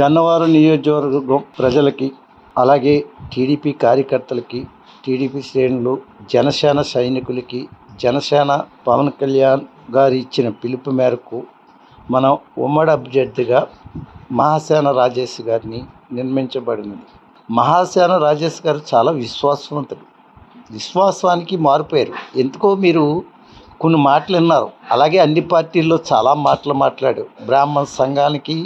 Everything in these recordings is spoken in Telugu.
గన్నవరం నియోజకవర్గం ప్రజలకి అలాగే టీడీపీ కార్యకర్తలకి టీడీపీ శ్రేణులు జనసేన సైనికులకి జనసేన పవన్ కళ్యాణ్ గారు ఇచ్చిన పిలుపు మేరకు మనం ఉమ్మడి అభ్యర్థిగా మహాసేన రాజేష్ గారిని నిర్మించబడినది మహాసేన రాజేష్ గారు చాలా విశ్వాసవంతుడు. విశ్వాసానికి మారిపోయారు ఎందుకో మీరు కొన్ని మాటలు విన్నారు. అలాగే అన్ని పార్టీల్లో చాలా మాటలు మాట్లాడు బ్రాహ్మణ సంఘానికి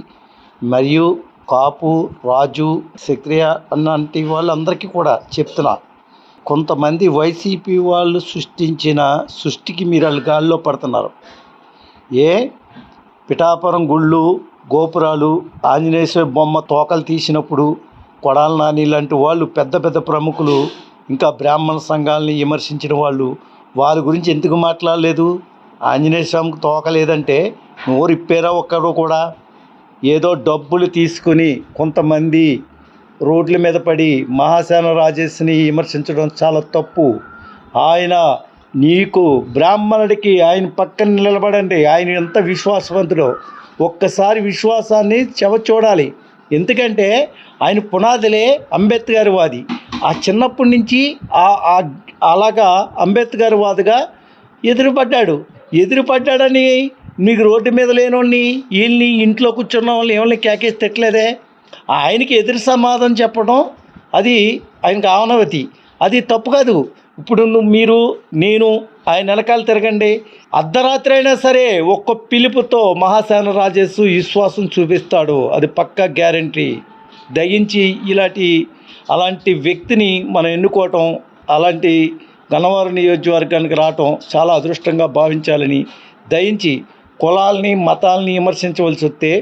మరియు కాపు రాజు సక్రియ అన్నంటి వాళ్ళందరికీ కూడా చెప్తున్నా. కొంతమంది వైసీపీ వాళ్ళు సృష్టించిన సృష్టికి మీరు వాళ్ళు గాల్లో పడుతున్నారు. ఏ? పిఠాపురం గుళ్ళు గోపురాలు ఆంజనేయ బొమ్మ తోకలు తీసినప్పుడు కొడాల నాని లాంటి వాళ్ళు పెద్ద పెద్ద ప్రముఖులు ఇంకా బ్రాహ్మణ సంఘాలని విమర్శించిన వాళ్ళు వాళ్ళ గురించి ఎందుకు మాట్లాడలేదు? ఆంజనేయ స్వామికి తోక లేదంటే నోరు ఇప్పారా ఒక్కరు కూడా. ఏదో డబ్బులు తీసుకుని కొంతమంది రోడ్ల మీద పడి మహాసేన రాజేష్ని విమర్శించడం చాలా తప్పు. ఆయన నీకు బ్రాహ్మణుడికి ఆయన పక్కన నిలబడండి. ఆయన ఎంత విశ్వాసవంతుడో. ఒక్కసారి విశ్వాసాన్ని చెవ చూడాలి. ఎందుకంటే ఆయన పునాదులే అంబేద్కర్ వాది. ఆ చిన్నప్పటి నుంచి అలాగా అంబేద్కర్ వాదిగా ఎదురుపడ్డాడు. ఎదురుపడ్డాడని మీకు రోడ్డు మీద లేనోడిని వీళ్ళని ఇంట్లో కూర్చున్న వాళ్ళని ఏమైనా కేకేసి తిట్టలేదే? ఆయనకి ఎదురు సమాధానం చెప్పడం అది ఆయనకు ఆవనవతి అది తప్పు కాదు. ఇప్పుడు నువ్వు మీరు నేను ఆయన వెనకాల తిరగండి. అర్ధరాత్రి అయినా సరే ఒక్క పిలుపుతో మహాసేన రాజేసు విశ్వాసం చూపిస్తాడు. అది పక్కా గ్యారంటీ. దయించి ఇలాంటి అలాంటి వ్యక్తిని మనం ఎన్నుకోవటం అలాంటి గన్నవరం నియోజకవర్గానికి రావటం చాలా అదృష్టంగా భావించాలని దయించి కులాల్ని మతాల్ని విమర్శించవలసి వస్తే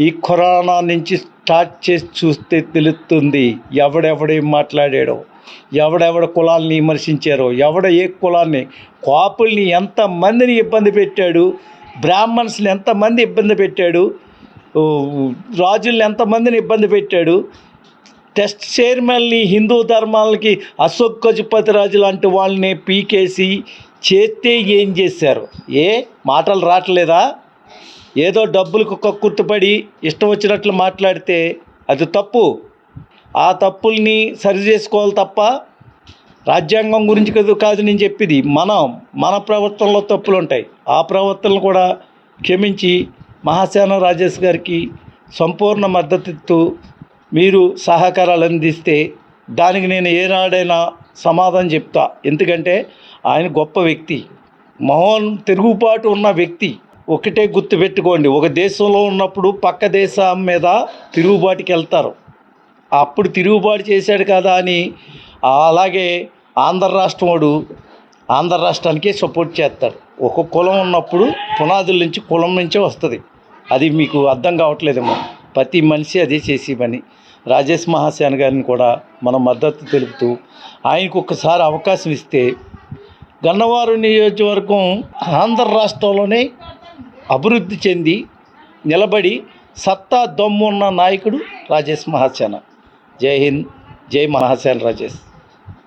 ఈ కరోనా నుంచి స్టార్ట్ చేసి చూస్తే తెలుస్తుంది ఎవడెవడేం మాట్లాడాడో ఎవడెవడ కులాల్ని విమర్శించారో ఎవడ ఏ కులాన్ని కాపుల్ని ఎంతమందిని ఇబ్బంది పెట్టాడు బ్రాహ్మణ్స్ని ఎంతమంది ఇబ్బంది పెట్టాడు రాజుల్ని ఎంతమందిని ఇబ్బంది పెట్టాడు టెస్ట్ చైర్మన్ని హిందూ ధర్మాలకి అశోక్ గజపతి రాజు లాంటి వాళ్ళని పీకేసి చేస్తే ఏం చేశారు? ఏ? మాటలు రావట్లేదా? ఏదో డబ్బులకు కక్కుర్తుపడి ఇష్టం వచ్చినట్లు మాట్లాడితే అది తప్పు. ఆ తప్పుల్ని సరి చేసుకోవాలి తప్ప రాజ్యాంగం గురించి కాదు కాదు నేను చెప్పేది మనం మన ప్రవర్తనలో తప్పులు ఉంటాయి. ఆ ప్రవర్తనలు కూడా క్షమించి మహాసేన రాజేష్ గారికి సంపూర్ణ మద్దతుతో మీరు సహకారాలు అందిస్తే దానికి నేను ఏనాడైనా సమాధానం చెప్తా. ఎందుకంటే ఆయన గొప్ప వ్యక్తి. మహోన్ తిరుగుబాటు ఉన్న వ్యక్తి. ఒకటే గుర్తుపెట్టుకోండి ఒక దేశంలో ఉన్నప్పుడు పక్క దేశం మీద తిరుగుబాటుకి వెళ్తారు. అప్పుడు తిరుగుబాటు చేశాడు కదా అని అలాగే ఆంధ్ర రాష్ట్రం వాడు ఆంధ్ర రాష్ట్రానికే సపోర్ట్ చేస్తాడు. ఒక కులం ఉన్నప్పుడు పునాదుల నుంచి కులం నుంచే వస్తుంది. అది మీకు అర్థం కావట్లేదేమో. ప్రతి మనిషి అదే చేసి పని. రాజేష్ మహాసేన గారిని కూడా మనం మద్దతు తెలుపుతూ ఆయనకు ఒక్కసారి అవకాశం ఇస్తే గన్నవారు నియోజకవర్గం ఆంధ్ర రాష్ట్రంలోనే అభివృద్ధి చెంది నిలబడి సత్తా దమ్మున్న నాయకుడు రాజేష్ మహాసేన. జై హింద్. జై మహాసేన రాజేష్.